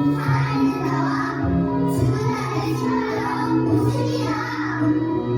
他랑합니다와축구를하면서축 하.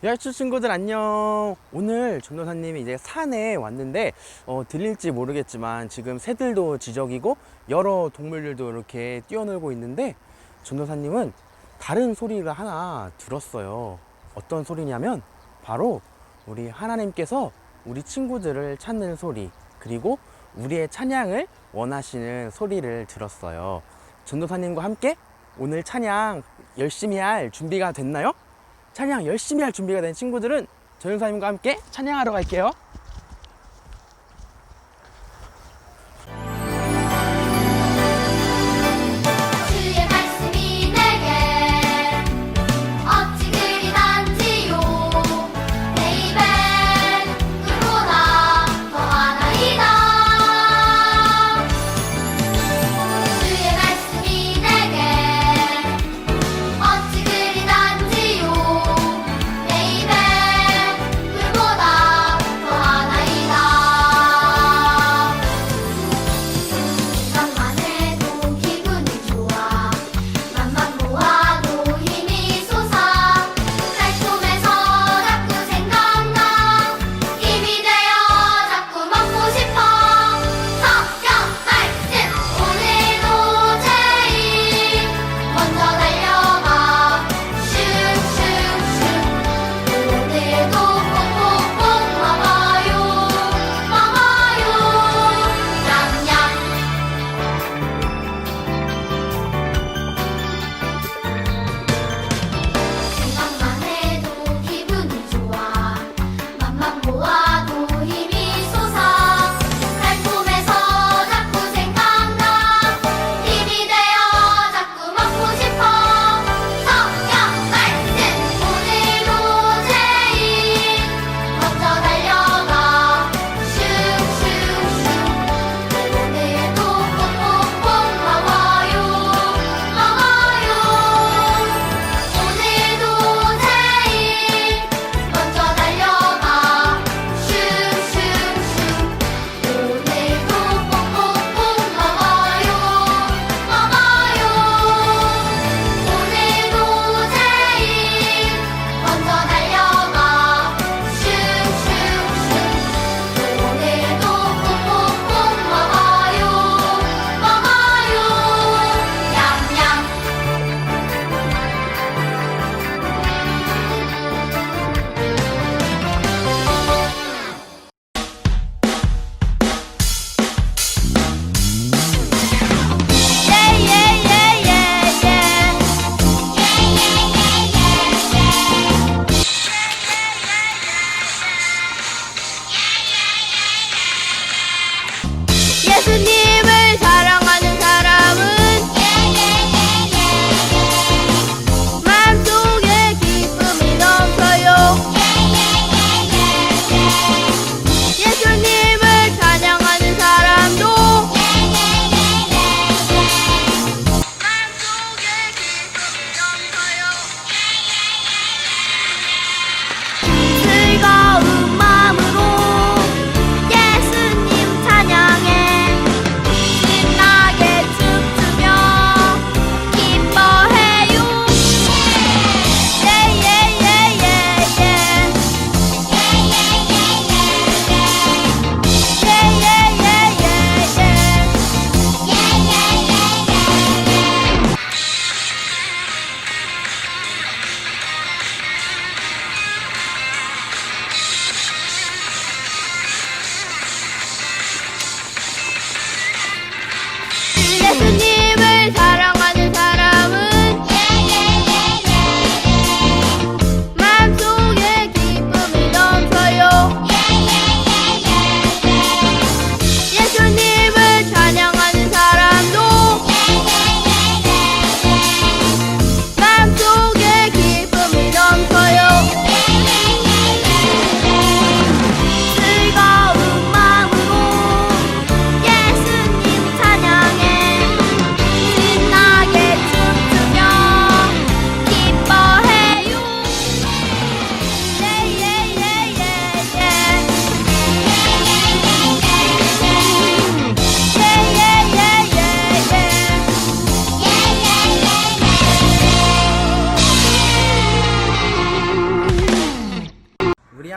지라슈 친구들 안녕. 오늘 전도사님이 이제 산에 왔는데 어, 들릴지 모르겠지만 지금 새들도 지적이고 여러 동물들도 이렇게 뛰어놀고 있는데 전도사님은 다른 소리를 하나 들었어요. 어떤 소리냐면 바로 우리 하나님께서 우리 친구들을 찾는 소리 그리고 우리의 찬양을 원하시는 소리를 들었어요. 전도사님과 함께 오늘 찬양 열심히 할 준비가 됐나요? 찬양 열심히 할 준비가 된 친구들은 전도사님과 함께 찬양하러 갈게요.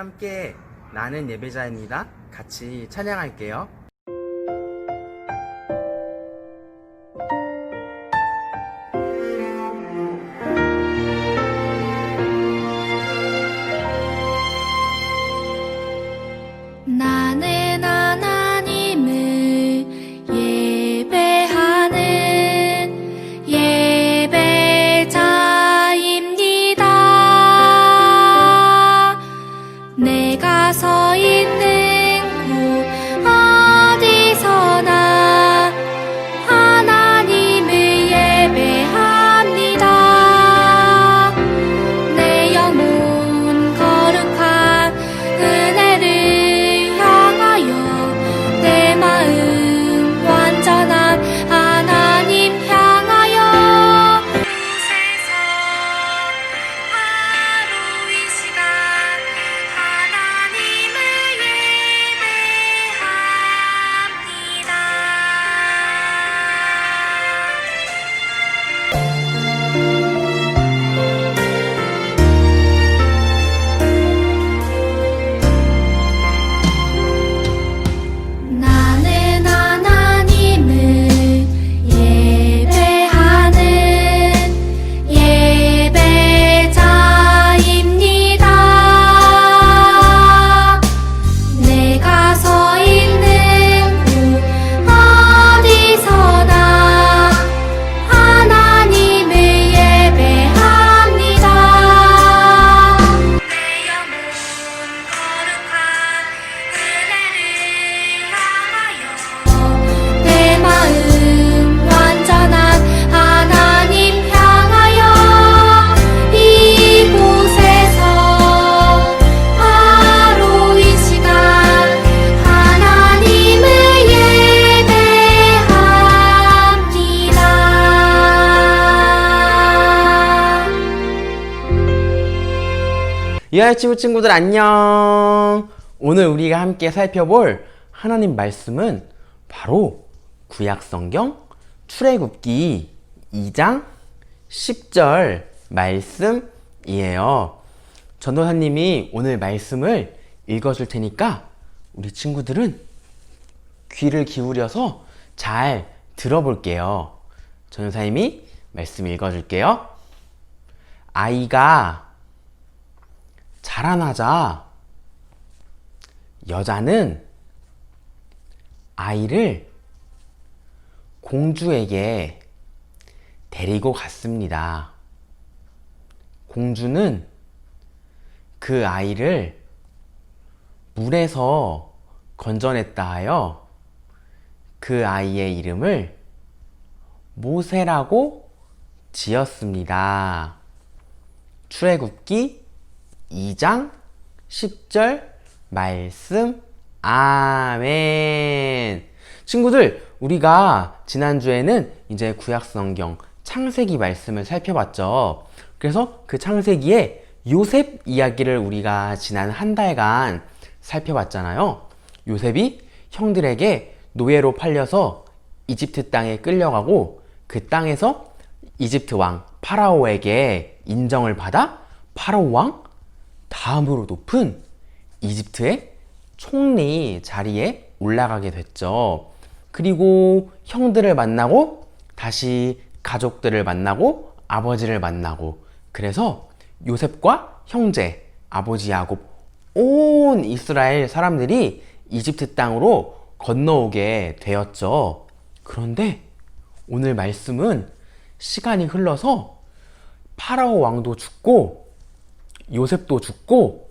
함께 나는 예배자입니다. 같이 찬양할게요. 이하이치부 친구들 안녕! 오늘 우리가 함께 살펴볼 하나님 말씀은 바로 구약성경 출애굽기 2장 10절 말씀이에요. 전도사님이 오늘 말씀을 읽어줄 테니까 우리 친구들은 귀를 기울여서 잘 들어볼게요. 전도사님이 말씀 읽어줄게요. 아이가 자라나자 여자는 아이를 공주에게 데리고 갔습니다. 공주는 그 아이를 물에서 건져냈다 하여 그 아이의 이름을 모세라고 지었습니다. 출애굽기 2장 10절 말씀 아멘. 친구들, 우리가 지난주에는 이제 구약성경 창세기 말씀을 살펴봤죠. 그래서 그 창세기에 요셉 이야기를 우리가 지난 한 달간 살펴봤잖아요. 요셉이 형들에게 노예로 팔려서 이집트 땅에 끌려가고 그 땅에서 이집트 왕 파라오에게 인정을 받아 파라오 왕 다음으로 높은 이집트의 총리 자리에 올라가게 됐죠. 그리고 형들을 만나고 다시 가족들을 만나고 아버지를 만나고 그래서 요셉과 형제 아버지 야곱 온 이스라엘 사람들이 이집트 땅으로 건너오게 되었죠. 그런데 오늘 말씀은 시간이 흘러서 파라오 왕도 죽고 요셉도 죽고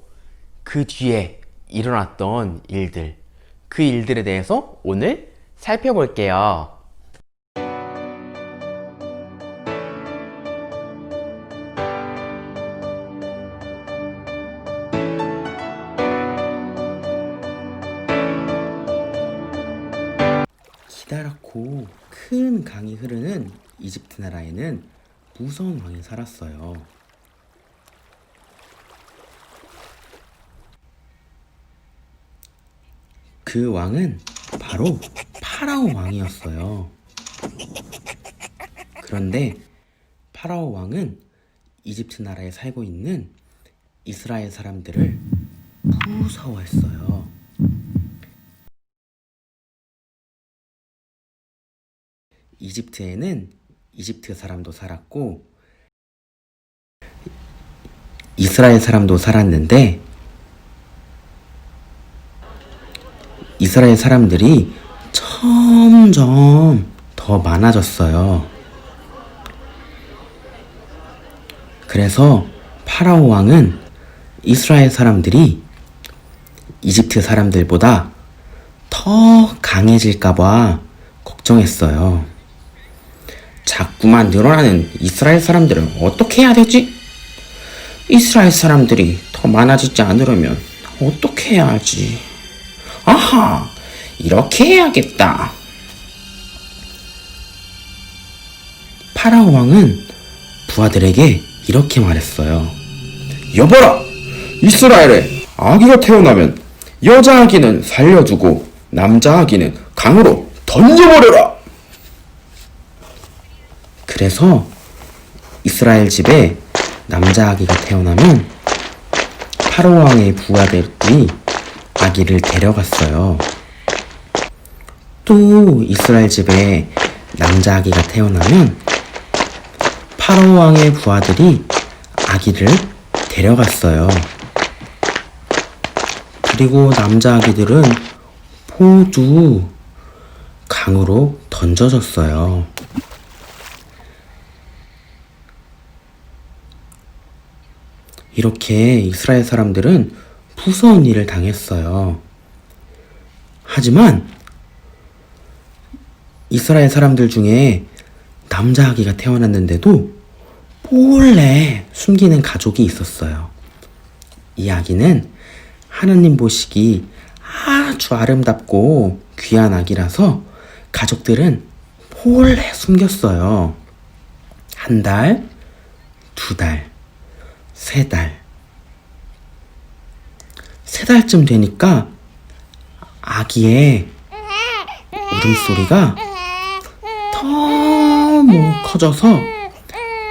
그 뒤에 일어났던 일들, 그 일들에 대해서 오늘 살펴볼게요. 기다랗고 큰 강이 흐르는 이집트 나라에는 무서운 왕이 살았어요. 그 왕은 바로 파라오 왕이었어요. 그런데 파라오 왕은 이집트 나라에 살고 있는 이스라엘 사람들을 무서워했어요. 이집트에는 이집트 사람도 살았고 이스라엘 사람도 살았는데 이스라엘 사람들이 점점 더 많아졌어요. 그래서 파라오 왕은 이스라엘 사람들이 이집트 사람들보다 더 강해질까봐 걱정했어요. 자꾸만 늘어나는 이스라엘 사람들은 어떻게 해야 되지? 이스라엘 사람들이 더 많아지지 않으려면 어떻게 해야 하지? 아하! 이렇게 해야겠다. 파라오 왕은 부하들에게 이렇게 말했어요. 여봐라! 이스라엘에 아기가 태어나면 여자 아기는 살려두고 남자 아기는 강으로 던져버려라! 그래서 이스라엘 집에 남자 아기가 태어나면 파로 왕의 부하들이 아기를 데려갔어요. 또 이스라엘 집에 남자 아기가 태어나면 파로 왕의 부하들이 아기를 데려갔어요. 그리고 남자 아기들은 모두 강으로 던져졌어요. 이렇게 이스라엘 사람들은 무서운 일을 당했어요. 하지만 이스라엘 사람들 중에 남자 아기가 태어났는데도 몰래 숨기는 가족이 있었어요. 이 아기는 하나님 보시기 아주 아름답고 귀한 아기라서 가족들은 몰래 숨겼어요. 한 달, 두 달, 세 달. 세 달쯤 되니까 아기의 울음소리가 너무 커져서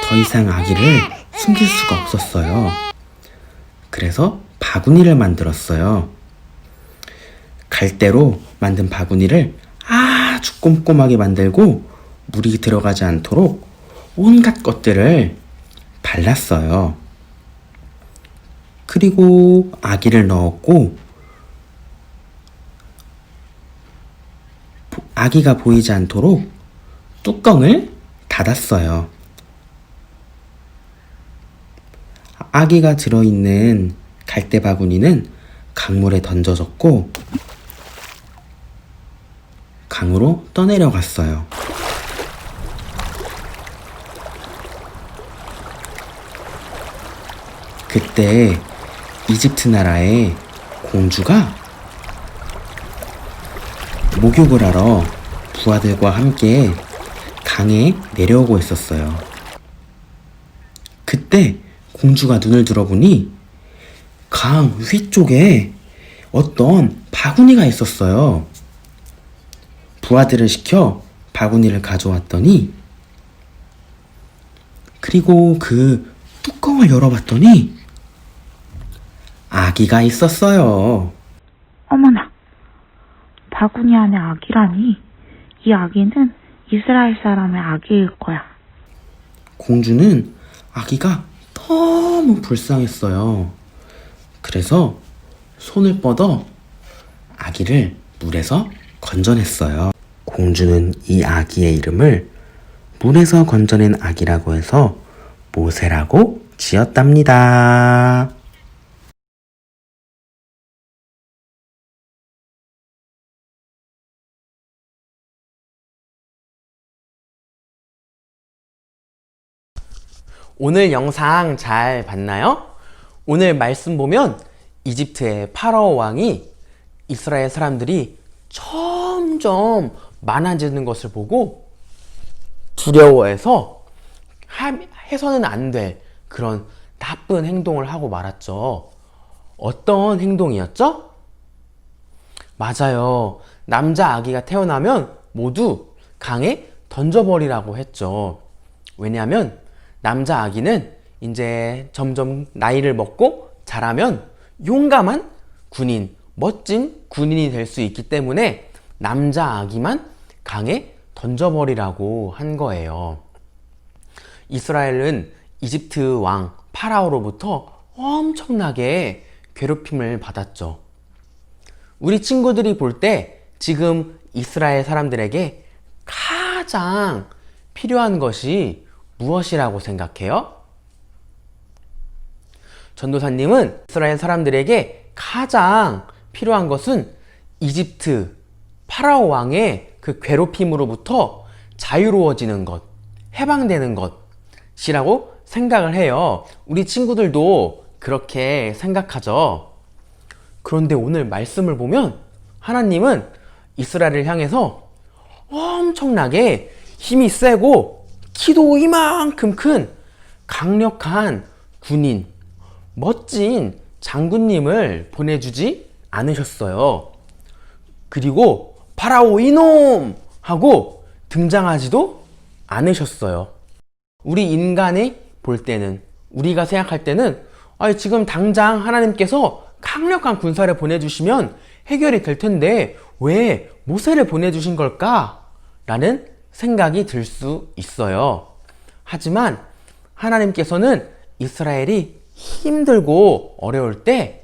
더 이상 아기를 숨길 수가 없었어요. 그래서 바구니를 만들었어요. 갈대로 만든 바구니를 아주 꼼꼼하게 만들고 물이 들어가지 않도록 온갖 것들을 발랐어요. 그리고 아기를 넣었고 보- 아기가 보이지 않도록 뚜껑을 닫았어요. 아기가 들어있는 갈대 바구니는 강물에 던져졌고 강으로 떠내려갔어요. 그때 이집트 나라의 공주가 목욕을 하러 부하들과 함께 강에 내려오고 있었어요. 그때 공주가 눈을 들어보니 강 위쪽에 어떤 바구니가 있었어요. 부하들을 시켜 바구니를 가져왔더니 그리고 그 뚜껑을 열어봤더니 아기가 있었어요. 어머나, 바구니 안에 아기라니. 이 아기는 이스라엘 사람의 아기일 거야. 공주는 아기가 너무 불쌍했어요. 그래서 손을 뻗어 아기를 물에서 건져냈어요. 공주는 이 아기의 이름을 물에서 건져낸 아기라고 해서 모세라고 지었답니다. 오늘 영상 잘 봤나요? 오늘 말씀 보면 이집트의 파라오 왕이 이스라엘 사람들이 점점 많아지는 것을 보고 두려워해서 하- 해서는 안 될 그런 나쁜 행동을 하고 말았죠. 어떤 행동이었죠? 맞아요. 남자 아기가 태어나면 모두 강에 던져버리라고 했죠. 왜냐하면 남자 아기는 이제 점점 나이를 먹고 자라면 용감한 군인, 멋진 군인이 될 수 있기 때문에 남자 아기만 강에 던져버리라고 한 거예요. 이스라엘은 이집트 왕 파라오로부터 엄청나게 괴롭힘을 받았죠. 우리 친구들이 볼 때 지금 이스라엘 사람들에게 가장 필요한 것이 무엇이라고 생각해요? 전도사님은 이스라엘 사람들에게 가장 필요한 것은 이집트 파라오 왕의 그 괴롭힘으로부터 자유로워지는 것, 해방되는 것이라고 생각을 해요. 우리 친구들도 그렇게 생각하죠. 그런데 오늘 말씀을 보면 하나님은 이스라엘을 향해서 엄청나게 힘이 세고 키도 이만큼 큰 강력한 군인, 멋진 장군님을 보내주지 않으셨어요. 그리고 파라오 이놈! 하고 등장하지도 않으셨어요. 우리 인간이 볼 때는, 우리가 생각할 때는, 아, 지금 당장 하나님께서 강력한 군사를 보내주시면 해결이 될 텐데, 왜 모세를 보내주신 걸까? 라는 생각이 들 수 있어요. 하지만 하나님께서는 이스라엘이 힘들고 어려울 때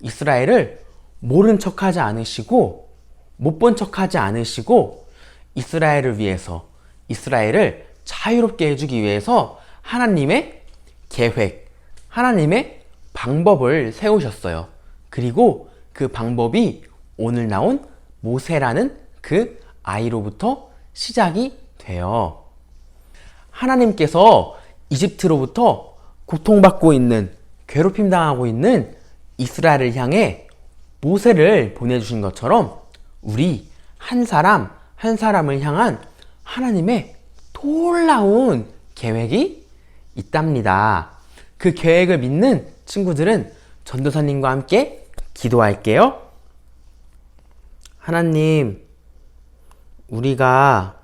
이스라엘을 모른 척하지 않으시고 못 본 척하지 않으시고 이스라엘을 위해서 이스라엘을 자유롭게 해주기 위해서 하나님의 계획, 하나님의 방법을 세우셨어요. 그리고 그 방법이 오늘 나온 모세라는 그 아이로부터 시작이 돼요. 하나님께서 이집트로부터 고통받고 있는 괴롭힘 당하고 있는 이스라엘을 향해 모세를 보내주신 것처럼 우리 한 사람 한 사람을 향한 하나님의 놀라운 계획이 있답니다. 그 계획을 믿는 친구들은 전도사님과 함께 기도할게요. 하나님, 우리가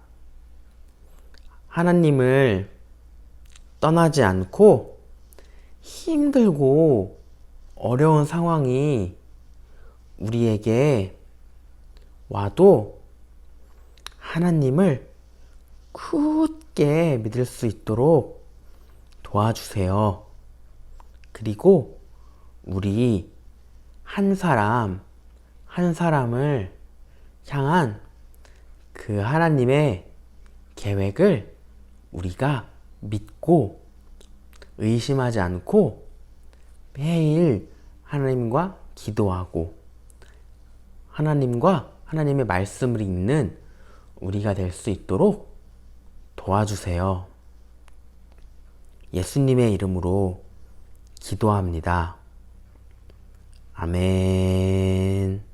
하나님을 떠나지 않고 힘들고 어려운 상황이 우리에게 와도 하나님을 굳게 믿을 수 있도록 도와주세요. 그리고 우리 한 사람, 한 사람을 향한 그 하나님의 계획을 우리가 믿고 의심하지 않고 매일 하나님과 기도하고 하나님과 하나님의 말씀을 읽는 우리가 될 수 있도록 도와주세요. 예수님의 이름으로 기도합니다. 아멘.